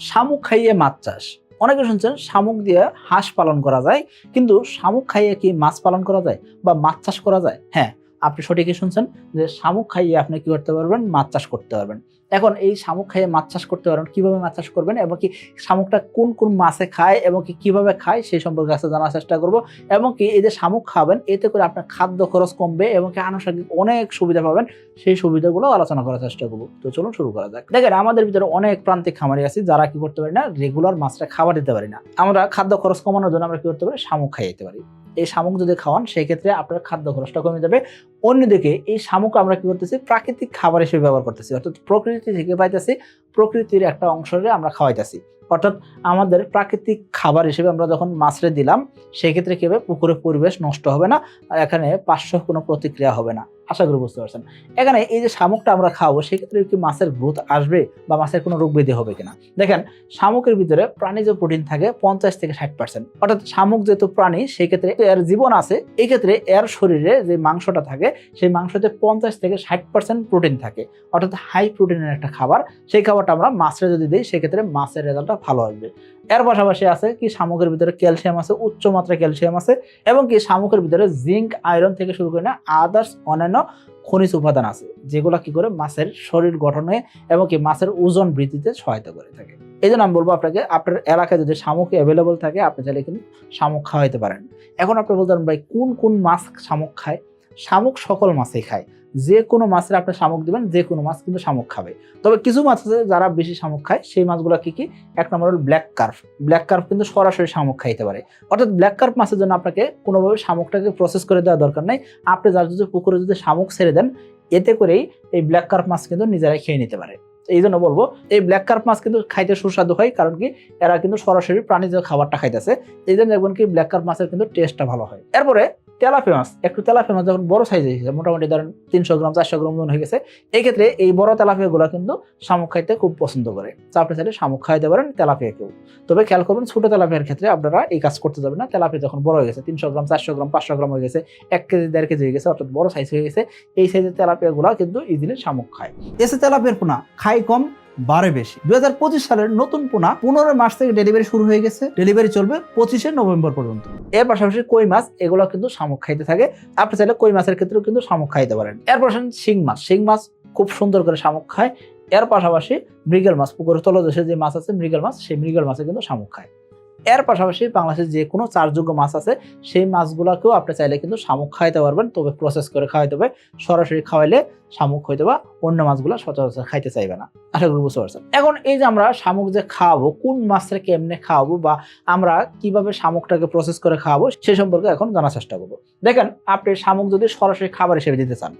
শামুক খাইয়ে মাছ চাষ। অনেকে শুনছেন শামুক দিয়ে হাঁস পালন করা যায়, কিন্তু শামুক খাইয়ে কি মাছ পালন করা যায় বা মাছ চাষ করা যায়? হ্যাঁ আপনি সঠিকই শুনছেন যে শামুক খাইয়ে আপনি কি করতে পারবেন? মাছ চাষ করতে পারবেন। এখন এই শামুক খেয়ে মাছ চাষ করতে পারবেন কীভাবে মাছ চাষ করবেন এবং কি শামুকটা কোন কোন মাছে খায় এবং কি কীভাবে খায় সেই সম্পর্কে আজকে জানার চেষ্টা করব এবং কি এই যে শামুক খাবেন, এতে করে আপনার খাদ্য খরচ কমবে এবং কি আনুষঙ্গিক অনেক সুবিধা পাবেন, সেই সুবিধাগুলো আলোচনা করার চেষ্টা করব। তো চলুন শুরু করা যাক। দেখেন, আমাদের ভিতরে অনেক প্রান্তিক খামারি আছে যারা কি করতে পারি না রেগুলার মাছটা খাবার দিতে পারি না। আমরা খাদ্য খরচ কমানোর জন্য আমরা কি করতে পারি, শামুক খাইয়ে পারি। এই শামুক যদি খাওয়ান, সেক্ষেত্রে আপনার খাদ্য খরচটা কমে যাবে। অন্যদিকে এই শামুক আমরা কি করতেছি? প্রাকৃতিক খাবার হিসেবে ব্যবহার করতেছি। অর্থাৎ প্রকৃতি থেকে পাইতেছি প্রকৃতির একটা অংশরে আমরা খাওয়াইতেছি। অর্থাৎ আমাদের প্রাকৃতিক খাবার হিসেবে আমরা যখন মাছরে দিলাম, সেক্ষেত্রে কি পুকুরের পরিবেশ নষ্ট হবে না, আর এখানে পার্শ্ব কোনো প্রতিক্রিয়া হবে না। আশা করি বুঝতে পারছেন। এখানে এই যে শামুকটা আমরা খাব সেক্ষেত্রে কি মাছের গ্রোথ আসবে বা মাছের কোনো রোগ ব্যাধি হবে কিনা? দেখেন, শামুকের ভিতরে প্রাণীজ প্রোটিন থাকে পঞ্চাশ থেকে ষাট পার্সেন্ট। অর্থাৎ শামুক যেহেতু প্রাণী, সেক্ষেত্রে এর জীবন আছে এই ক্ষেত্রে এর শরীরে যে মাংসটা থাকে, সেই মাংসতে পঞ্চাশ থেকে ষাট পার্সেন্ট প্রোটিন থাকে। অর্থাৎ হাই প্রোটিনের একটা খাবার, সেই খাবারটা আমরা মাছের যদি দিই, সেক্ষেত্রে মাছের রেজাল্টটা ভালো আসবে। এর পাশাপাশি আছে কি, শামুকের ভিতরে ক্যালসিয়াম আছে, উচ্চ মাত্রায় ক্যালসিয়াম আছে, এবং কি শামুকের ভিতরে জিঙ্ক আয়রন থেকে শুরু করে না আদার্স অন্যান্য খনিজ উপাদান আছে, যেগুলো কি করে মাছের শরীর গঠনে এবং কি মাছের ওজন বৃদ্ধিতে সহায়তা করে থাকে। এই জন্য আমি বলব আপনাকে, আপনার এলাকায় যদি শামুক অ্যাভেলেবল থাকে, আপনি চাইলে কিন্তু শামুক খাওয়াইতে পারেন। এখন আপনি বলতে পারেন, ভাই, কোন কোন মাছ শামুক খায়? শামুক সকল মাছেই খায়। যে কোনো মাছের আপনি শামুক দিবেন, যে কোনো মাছ কিন্তু শামুক খাবে। তবে কিছু মাছ আছে যারা বেশি শামুক খায়, সেই মাছগুলো কি কি? এক নম্বর হল ব্ল্যাক কার্ফ ব্ল্যাক কার্ফ কিন্তু সরাসরি শামুক খাইতে পারে। অর্থাৎ ব্ল্যাক কার্ফ মাছের জন্য আপনাকে কোনোভাবে শামুকটাকে প্রসেস করে দেওয়া দরকার নেই। আপনি যার যদি পুকুরে যদি শামুক ছেড়ে দেন, এতে করেই এই ব্ল্যাক কার্প মাছ কিন্তু নিজেরাই খেয়ে নিতে পারে। এই জন্য বলব, এই ব্ল্যাক কার্প মাছ কিন্তু খাইতে সুস্বাদু হয়, কারণ কি? এরা কিন্তু সরাসরি প্রাণীজ খাবারটা খাইতেছে। এই জন্য দেখবেন কি ব্ল্যাক কার্প মাছের কিন্তু টেস্টটা ভালো হয়। এরপরে তেলাপিয়া মাছ একটু তেলাপিয়া মাছ যখন বড় সাইজ গেছে মোটামুটি ধরেন তিনশো গ্রাম, চারশো গ্রাম ওজন হয়ে গেছে এই ক্ষেত্রে এই বড় তেলাপিয়া গুলো কিন্তু শামুক খাইতে খুব পছন্দ করে। তো আপনি চাইলে শামুক খাইতে পারেন তেলাপিয়াকেও তবে খেয়াল করবেন, ছোট তেলাপিয়ার ক্ষেত্রে আপনারা এই কাজ করতে যাবেন না, তেলাপিয়া যখন বড় হয়ে গেছে, তিনশো গ্রাম, চারশো গ্রাম, পাঁচশো গ্রাম হয়ে গেছে, এক কেজি, দেড় কেজি হয়ে গেছে, অর্থাৎ বড় সাইজ হয়ে গেছে, এই সাইজের তেলাপিয়া গুলো কিন্তু ইজিলি শামুক খায়। এসে তেলাপিয়ার পোনা, খাই কম বারে বেশি। দুই হাজার পঁচিশ সালের নতুন পোনা পনেরো মাস থেকে ডেলিভারি শুরু হয়ে গেছে। ডেলিভারি চলবে পঁচিশে নভেম্বর পর্যন্ত। এর পাশাপাশি কই মাছ এগুলো কিন্তু শামুক খাইতে থাকে। আপনি চাইলে কই মাছের ক্ষেত্রেও কিন্তু শামুক খাইতে পারেন। এরপর আসেন শিং মাছ শিং মাছ খুব সুন্দর করে শামুক খায়। এর পাশাপাশি মৃগেল মাছ, পুকুরের তলদেশে যে মাছ আছে, মৃগেল মাছ, সেই মৃগেল মাছে কিন্তু শামুক খায়। এর পাশাপাশি বাংলাদেশের যে কোনো চারযোগ্য মাছ আছে, সেই মাছগুলোকেও আপনি চাইলে কিন্তু শামুক খাইতে পারবেন। তবে প্রসেস করে খাওয়াইতে হবে। সরাসরি খাওয়াইলে শামুক হইতে বা অন্য মাছগুলো সচরাচর খাইতে চাইবে না। আশা করি বুঝতে পারছেন। এখন এই যে আমরা শামুক যে খাওয়াবো, কোন মাছটা কেমনে খাওয়াবো বা আমরা কীভাবে শামুকটাকে প্রসেস করে খাওয়াবো, সে সম্পর্কে এখন জানার চেষ্টা করব। দেখেন, আপনি শামুক যদি সরাসরি খাবার হিসেবে দিতে চান,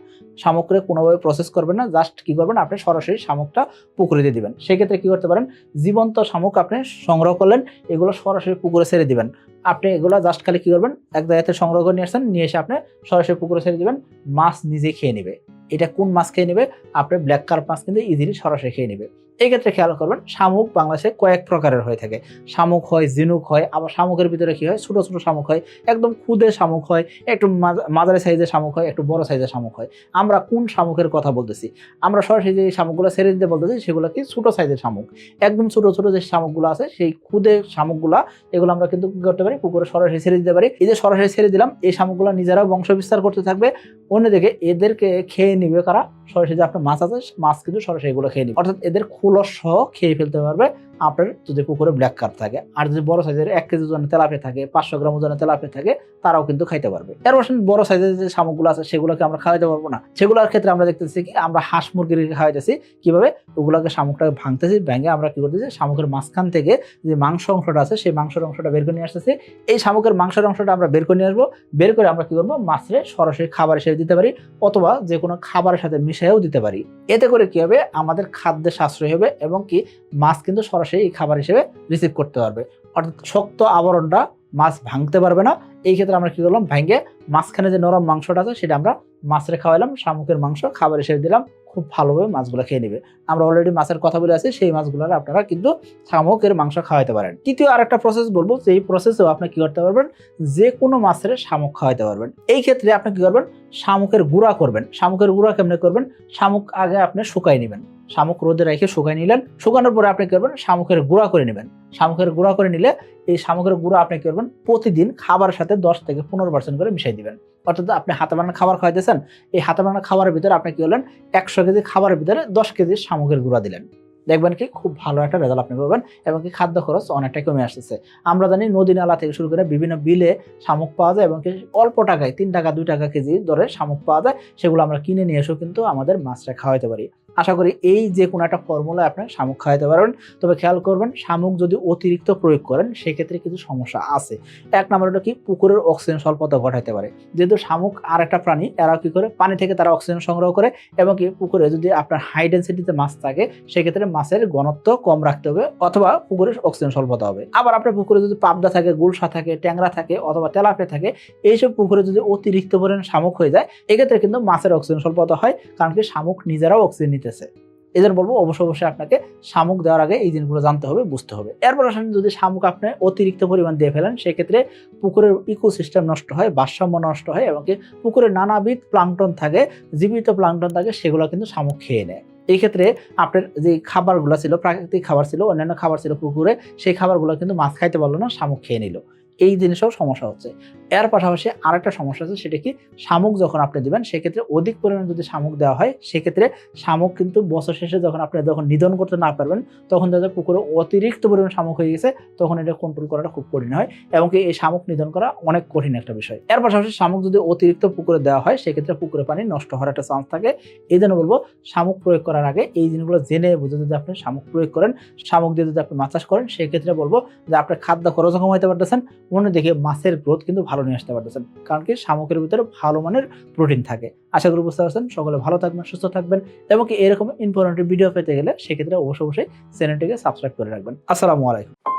শামুকরে কোনোভাবে প্রসেস করবেন না জাস্ট কি করবেন, আপনি সরাসরি শামুকটা পুকুরে দিয়ে দিবেন। সেক্ষেত্রে কি করতে পারেন, জীবন্ত শামুক আপনি সংগ্রহ করলেন, এগুলো সরাসরি পুকুরে ছেড়ে দিবেন। আপনি এগুলো জাস্ট খালি কি করবেন, এক জায়গাতে সংগ্রহ করে নিয়ে আসছেন নিয়ে এসে আপনি সরাসরি পুকুরে ছেড়ে দিবেন, মাছ নিজে খেয়ে নেবে। এটা কোন মাছ খেয়ে নেবে? আপনার ব্ল্যাক কার্প মাছ কিন্তু ইজিলি সরাসরি খেয়ে নেবে। এই ক্ষেত্রে খেয়াল করবেন, শামুক বাংলাদেশে কয়েক প্রকারের হয়ে থাকে। শামুক হয় জিনুক হয়, আবার শামুকের ভিতরে কি হয়? ছোটো ছোটো শামুক হয়, একদম খুদে শামুক হয়, একটু মাঝ- মাঝারি সাইজের শামুক হয়, একটু বড় সাইজের শামুক হয়। আমরা কোন শামুকের কথা বলতেছি? আমরা সরাসরি যে শামুকগুলো ছেড়ে দিতে বলতেছি, সেগুলো কি ছোটো সাইজের শামুক। একদম ছোটো ছোটো যে শামুকগুলো আছে, সেই খুদে শামুকগুলা, এগুলো আমরা কিন্তু কি করতে পারি? পুকুরে সরাসরি ছেড়ে দিতে পারি। এই যে সরাসরি ছেড়ে দিলাম, এই শামুকগুলো নিজেরাও বংশ বিস্তার করতে থাকবে। অন্যদিকে এদেরকে খেয়ে নিবে কারা? সরাসরি যে আপনার মাছ আছে, মাছ কিন্তু সরাসরি এগুলো খেয়ে নিবে। অর্থাৎ এদের খোলস সহ খেয়ে ফেলতে পারবে। আপনার যদি পুকুরে ব্ল্যাক কার্প থাকে, আর যদি বড় সাইজের এক কেজি ওজনের তেলাপে থাকে, পাঁচশো গ্রাম ওজনের তেলাপে থাকে, তারাও কিন্তু খাইতে পারবে। এর পাশে বড় সাইজের যে শামুকগুলো আছে, সেগুলোকে আমরা খাওয়াইতে পারব না। সেগুলোর ক্ষেত্রে আমরা দেখতেছি কি, আমরা হাঁস মুরগির খাওয়াইতেছি, কীভাবে? ওগুলোকে শামুকটাকে ভাঙতেছি, ভেঙে আমরা কি করতেছি, শামুকের মাঝখান থেকে যে মাংস অংশটা আছে, সেই মাংসের অংশটা বের করে নিয়ে আসতেছি। এই শামুকের মাংসের অংশটা আমরা বের করে নিয়ে আসব। বের করে আমরা কি করব? মাছের সরাসরি খাবার হিসেবে দিতে পারি, অথবা যে কোনো খাবারের সাথে মিশাইও দিতে পারি। এতে করে কি হবে? আমাদের খাদ্যে সাশ্রয় হবে এবং কি মাছ কিন্তু সরাসরি এই খাবার হিসেবে রিসিভ করতে পারবে। অর্থাৎ শক্ত আবরণটা মাছ ভাঙতে পারবে না। এই ক্ষেত্রে আমরা কি করলাম? ভেঙে মাঝখানে যে নরম মাংসটা আছে, সেটা আমরা মাছের খাওয়াইলাম, শামুকের মাংস খাবার হিসেবে দিলাম। খুব ভালোভাবে মাছগুলো খেয়ে নেবে। আমরা অলরেডি মাছের কথা বলে আছি, সেই মাছগুলোর আপনারা কিন্তু শামুকের মাংস খাওয়াইতে পারেন। তৃতীয় আরেকটা প্রসেস বলব, সেই প্রসেসেও আপনি কি করতে পারবেন? যে কোনো মাছের শামুক খাওয়াইতে পারবেন। এই ক্ষেত্রে আপনি কি করবেন? শামুকের গুঁড়া করবেন। শামুকের গুঁড়া কেমনে করবেন? শামুক আগে আপনি শুকাই নেবেন। শামুক রোদে রেখে শুকাই নিলেন, শুকানোর পরে আপনি কি করবেন? শামুকের গুঁড়া করে নেবেন। শামুকের গুঁড়া করে নিলে এই শামুকের গুঁড়া আপনি কি করবেন? প্রতিদিন খাবারের সাথে দশ থেকে পনেরো পার্সেন্ট করে মিশাই দিবেন। অর্থাৎ আপনি হাতে বানানো খাবার খাওয়াইতেছেন, এই হাতে বানানো খাবারের ভিতরে আপনি কি হলেন একশো কেজি খাবারের ভিতরে দশ কেজি সামগ্রীর গুঁড়া দিলেন। দেখবেন কি খুব ভালো একটা রেজাল্ট আপনি পাবেন এবং কি খাদ্য খরচ অনেকটাই কমে আসতেছে। আমরা জানি নদী নালা থেকে শুরু করে বিভিন্ন বিলে শামুক পাওয়া যায় এবং কি অল্প টাকায়, তিন টাকা, দুই টাকা কেজি দরে শামুক পাওয়া যায়। সেগুলো আমরা কিনে নিয়ে এসেও কিন্তু আমাদের মাছটা খাওয়াইতে পারি। আশা করি এই যে কোনো একটা ফর্মুলা আপনার শামুক খাওয়াইতে পারবেন। তবে খেয়াল করবেন, শামুক যদি অতিরিক্ত প্রয়োগ করেন, সেক্ষেত্রে কিছু সমস্যা আছে। এক নম্বর হলো কি, পুকুরের অক্সিজেন স্বল্পতা ঘটাইতে পারে। যেহেতু শামুক আর একটা প্রাণী এরা কি করে? পানি থেকে তারা অক্সিজেন সংগ্রহ করে এবং কি পুকুরে যদি আপনার হাই ডেন্সিটিতে মাছ থাকে, সেক্ষেত্রে মাছের ঘনত্ব কম রাখতে হবে অথবা পুকুরে অক্সিজেন স্বল্পতা হবে। আবার আপনার পুকুরে যদি পাবদা থাকে, গুলশা থাকে, ট্যাংরা থাকে অথবা তেলাপে থাকে, এইসব পুকুরে যদি অতিরিক্ত পরিমাণ শামুক হয়ে যায়, এক্ষেত্রে কিন্তু মাছের অক্সিজেন স্বল্পতা হয়, কারণ কি শামুক নিজেরাও অক্সিজেন নিতেছে এদের বলব অবশ্যই অবশ্যই আপনাকে শামুক দেওয়ার আগে এই জিনিসগুলো জানতে হবে, বুঝতে হবে। এরপর আসেন যদি শামুক আপনি অতিরিক্ত পরিমাণ দিয়ে ফেলেন, সেক্ষেত্রে পুকুরের ইকোসিস্টেম নষ্ট হয়, ভারসাম্য নষ্ট হয় এবং পুকুরে নানাবিধ প্লাংটন থাকে, জীবিত প্লাংটন থাকে, সেগুলো কিন্তু শামুক খেয়ে নেয়। এই ক্ষেত্রে আপনার যে খাবারগুলো ছিল, প্রাকৃতিক খাবার ছিল, অন্যান্য খাবার ছিল পুকুরে, সেই খাবারগুলো কিন্তু মাছ খাইতে পারল না, শামুক খেয়ে নিল। এই জিনিসেও সমস্যা হচ্ছে। এর পাশাপাশি আরেকটা সমস্যা আছে, সেটা কি? শামুক যখন আপনি দিবেন, সেক্ষেত্রে অধিক পরিমাণে যদি শামুক দেওয়া হয়, সেক্ষেত্রে শামুক কিন্তু বছর শেষে যখন আপনি যখন নিধন করতে না পারবেন, তখন যায় পুকুরে অতিরিক্ত পরিমাণ শামুক হয়ে গেছে, তখন এটা কন্ট্রোল করাটা খুব কঠিন হয় এবং কি এই শামুক নিধন করা অনেক কঠিন একটা বিষয়। এর পাশাপাশি শামুক যদি অতিরিক্ত পুকুরে দেওয়া হয়, সেক্ষেত্রে পুকুরে পানি নষ্ট হওয়ার একটা চান্স থাকে। এই জন্য বলব, শামুক প্রয়োগ করার আগে এই জিনিসগুলো জেনে বুঝে যদি আপনি শামুক প্রয়োগ করেন, শামুক দিয়ে যদি আপনি মাছ চাষ করেন, সেক্ষেত্রে বলব যে আপনার খাদ্য খরচ কম কমাইতে পারতেছেন দেখে মাছের গ্রোথ কিন্তু ভালো নিয়ে আসতে পারতেছেন। কারণ কি? শামুকের ভিতরে ভালো মানের প্রোটিন থাকে। আশা করি বুঝতে পারছেন। সকলে ভালো থাকবেন, সুস্থ থাকবেন এবং কি এরকম ইনফরমেটিভ ভিডিও পেতে গেলে সেক্ষেত্রে অবশ্যই অবশ্যই চ্যানেলটিকে সাবস্ক্রাইব করে রাখবেন। আসসালামু আলাইকুম।